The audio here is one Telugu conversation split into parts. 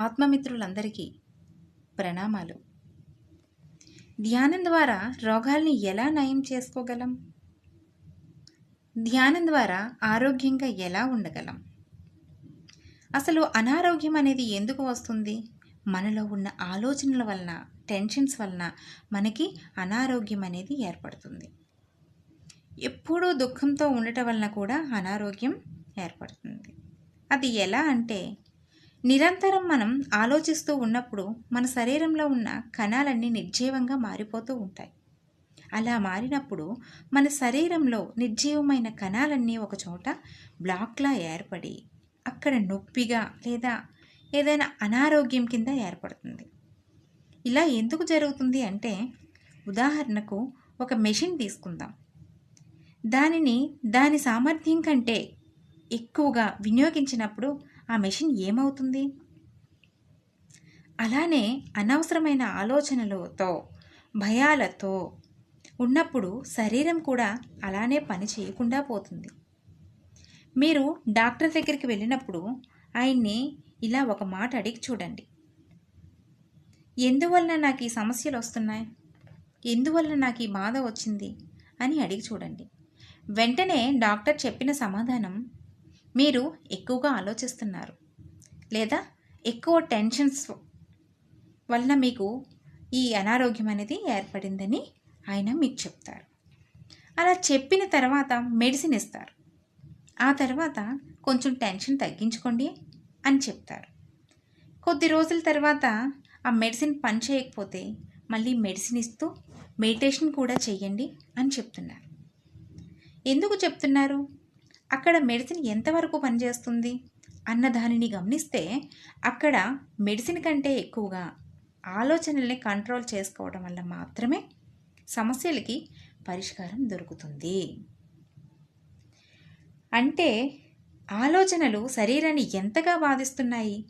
ఆత్మమిత్రులందరికీ ప్రణామాలు. ధ్యానం ద్వారా రోగాల్ని ఎలా నయం చేసుకోగలం? ధ్యానం ద్వారా ఆరోగ్యంగా ఎలా ఉండగలం? అసలు అనారోగ్యం అనేది ఎందుకు వస్తుంది? మనలో ఉన్న ఆలోచనల వలన టెన్షన్స్ వలన మనకి అనారోగ్యం అనేది ఏర్పడుతుంది. ఎప్పుడూ దుఃఖంతో ఉండటం వలన కూడా అనారోగ్యం ఏర్పడుతుంది. అది ఎలా అంటే నిరంతరం మనం ఆలోచిస్తూ ఉన్నప్పుడు మన శరీరంలో ఉన్న కణాలన్నీ నిర్జీవంగా మారిపోతూ ఉంటాయి. అలా మారినప్పుడు మన శరీరంలో నిర్జీవమైన కణాలన్నీ ఒకచోట బ్లాక్లా ఏర్పడి అక్కడ నొప్పిగా లేదా ఏదైనా అనారోగ్యం కింద ఏర్పడుతుంది. ఇలా ఎందుకు జరుగుతుంది అంటే ఉదాహరణకు ఒక మెషిన్ తీసుకుందాం. దానిని దాని సామర్థ్యం కంటే ఎక్కువగా వినియోగించినప్పుడు ఆ మెషిన్ ఏమవుతుంది? అలానే అనవసరమైన ఆలోచనలతో భయాలతో ఉన్నప్పుడు శరీరం కూడా అలానే పని చేయకుండా పోతుంది. మీరు డాక్టర్ దగ్గరికి వెళ్ళినప్పుడు ఆయన్ని ఇలా ఒక మాట అడిగి చూడండి. ఎందువలన నాకు ఈ సమస్యలు వస్తున్నాయి? ఎందువలన నాకు ఈ బాధ వచ్చింది? అని అడిగి చూడండి. వెంటనే డాక్టర్ చెప్పిన సమాధానం మీరు ఎక్కువగా ఆలోచిస్తున్నారు. లేదా ఎక్కువ టెన్షన్స్ వలన మీకు ఈ అనారోగ్యం అనేది ఏర్పడిందని ఆయన మీకు చెప్తారు. అలా చెప్పిన తర్వాత మెడిసిన్ ఇస్తారు. ఆ తర్వాత కొంచెం టెన్షన్ తగ్గించుకోండి అని చెప్తారు. కొద్ది రోజుల తర్వాత ఆ మెడిసిన్ పని చేయకపోతే మళ్ళీ మెడిసిన్ ఇస్తూ మెడిటేషన్ కూడా చేయండి అని చెప్తున్నారు. ఎందుకు చెప్తున్నారు? అక్కడ మెడిసిన్ ఎంతవరకు పనిచేస్తుంది? అన్న దానిని గమనిస్తే అక్కడ మెడిసిన్ కంటే ఎక్కువగా ఆలోచనల్ని కంట్రోల్ చేసుకోవడం వల్ల మాత్రమే సమస్యలకి పరిష్కారం దొరుకుతుంది. అంటే ఆలోచనలు శరీరాన్ని ఎంతగా బాధిస్తున్నాయి?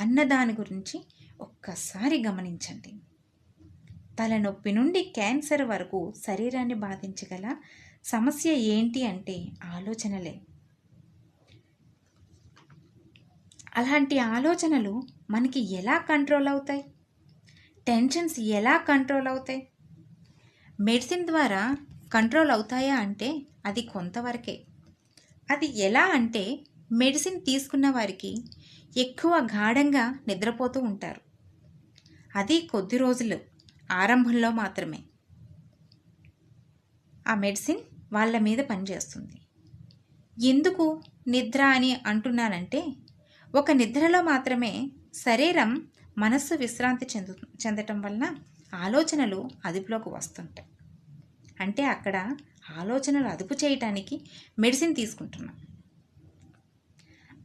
అన్న దాని గురించి ఒక్కసారి గమనించండి. తలనొప్పి నుండి క్యాన్సర్ వరకు శరీరాన్ని బాధించగల సమస్య ఏంటి అంటే ఆలోచనలే. అలాంటి ఆలోచనలు మనకి ఎలా కంట్రోల్ అవుతాయి? టెన్షన్స్ ఎలా కంట్రోల్ అవుతాయి? మెడిసిన్ ద్వారా కంట్రోల్ అవుతాయా అంటే అది కొంతవరకే. అది ఎలా అంటే మెడిసిన్ తీసుకున్న వారికి ఎక్కువ గాఢంగా నిద్రపోతూ ఉంటారు. అది కొద్ది రోజులు. ఆరంభంలో మాత్రమే. ఆ మెడిసిన్ వాళ్ళ మీద పనిచేస్తుంది. ఎందుకు నిద్ర అని అంటున్నానంటే ఒక నిద్రలో మాత్రమే శరీరం మనస్సు విశ్రాంతి చెందు చెందటం వలన ఆలోచనలు అదుపులోకి వస్తుంటాయి. అంటే అక్కడ ఆలోచనలు అదుపు చేయటానికి మెడిసిన్ తీసుకుంటున్నాం.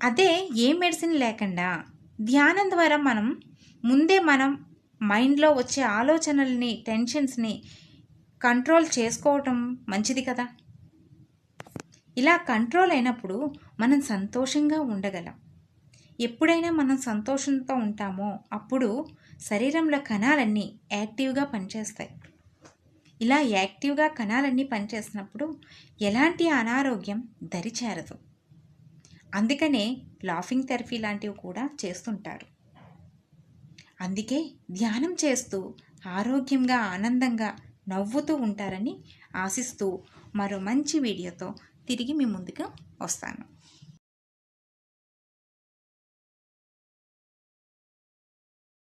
అదే ఏ మెడిసిన్ లేకుండా ధ్యానం ద్వారా మనం ముందే మనం మైండ్లో వచ్చే ఆలోచనల్ని టెన్షన్స్ని కంట్రోల్ చేసుకోవటం మంచిది కదా? ఇలా కంట్రోల్ అయినప్పుడు మనం సంతోషంగా ఉండగలం. ఎప్పుడైనా మనం సంతోషంతో ఉంటామో అప్పుడు శరీరంలో కణాలన్నీ యాక్టివ్గా పనిచేస్తాయి. ఇలా యాక్టివ్గా కణాలన్నీ పనిచేసినప్పుడు ఎలాంటి అనారోగ్యం దరిచేరదు. అందుకనే లాఫింగ్ థెరపీ లాంటివి కూడా చేస్తుంటారు. అందుకే ధ్యానం చేస్తూ ఆరోగ్యంగా ఆనందంగా నవ్వుతూ ఉంటారని ఆశిస్తూ మరో మంచి వీడియోతో తిరిగి మీ ముందుకు వస్తాను.